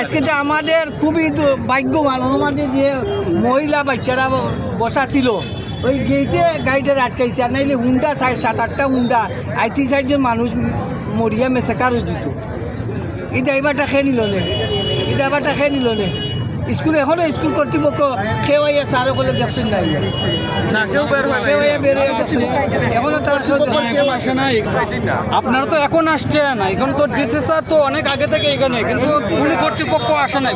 আজকে যে আমাদের খুবই ভাগ্যবান আমাদের যে মহিলা বাচ্চারা বসা ছিল ওই গেটে গাইডের আটকাইছে। আর নাইলে হুন্ডা সাইড সাত আটটা হুন্ডা। আইটি সাইডের মানুষ মরিয়া মেসেকার হয়ে দিত এই ড্রাইভারটা খেয়ে নিল নে। এই ড্রাইভারটা খেয়ে নিল নে। স্কুল এখনও স্কুল কর্তৃপক্ষ কেউ আইয়া স্যারও বলে দেখছেন না কেউ আইয়া বের হয়ে দেখছেন এখনও তারা কেউ দেখছেন না। আপনারা তো এখন আসছেন। এখন তো ডিসি স্যার তো অনেক আগে থেকে এখানে কিন্তু স্কুল কর্তৃপক্ষ আসে নাই।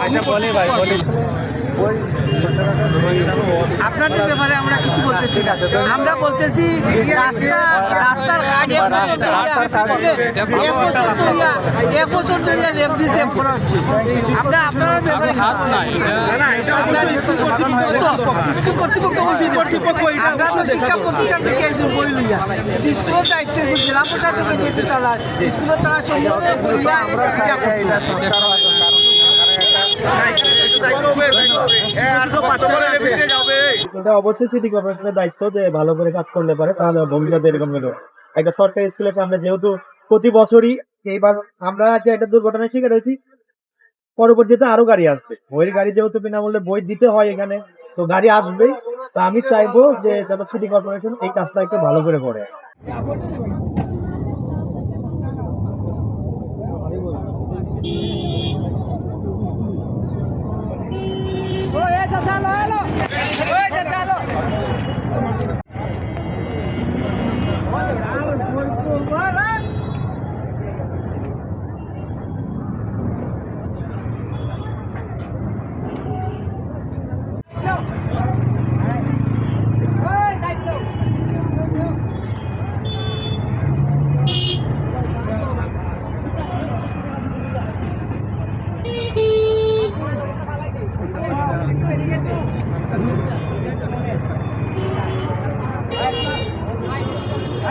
আপনাদের ব্যাপারে আমরা কিছু বলতেছি না আমরা বলতেছি রাস্তা রাস্তার ঘাট এক বছর ধরিয়া- এক বছর ধরিয়া এক বছর ধরিয়া রেপ দিয়ে সেভ করা হচ্ছে আমরা আপনার হাত নাই স্কুল কর্তৃপক্ষ তো, আমরা শিক্ষা প্রতিষ্ঠান থেকে একজন বই লইয়া স্কুলের দায়িত্ব জেলা প্রশাসকে যেহেতু চালার স্কুলের তারা সম্পূর্ণ করিয়া এটা অবশ্যই সিটি কর্পোরেশনের দায়িত্ব যে ভালো করে কাজ করলে পারে, তাহলে ভবিষ্যতে এরকম হলো একটা সরকারি স্কুলের আমরা যেহেতু প্রতি বছরই এইবার আমরা আজকে একটা দুর্ঘটনার শিকার হয়েছি, পরবর্তীতে আরও গাড়ি আসবে। বইয়ের গাড়ি যেহেতু বিনামূল্যে বই দিতে হয় এখানে, তো গাড়ি আসবেই। তো আমি চাইব যে সিটি কর্পোরেশন এই কাজটা একটু ভালো করে করে।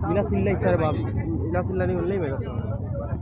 বিনা চিল্লাই স্যার বাপ। বিনা চিল্লানি বললেই বেরোচ্ছে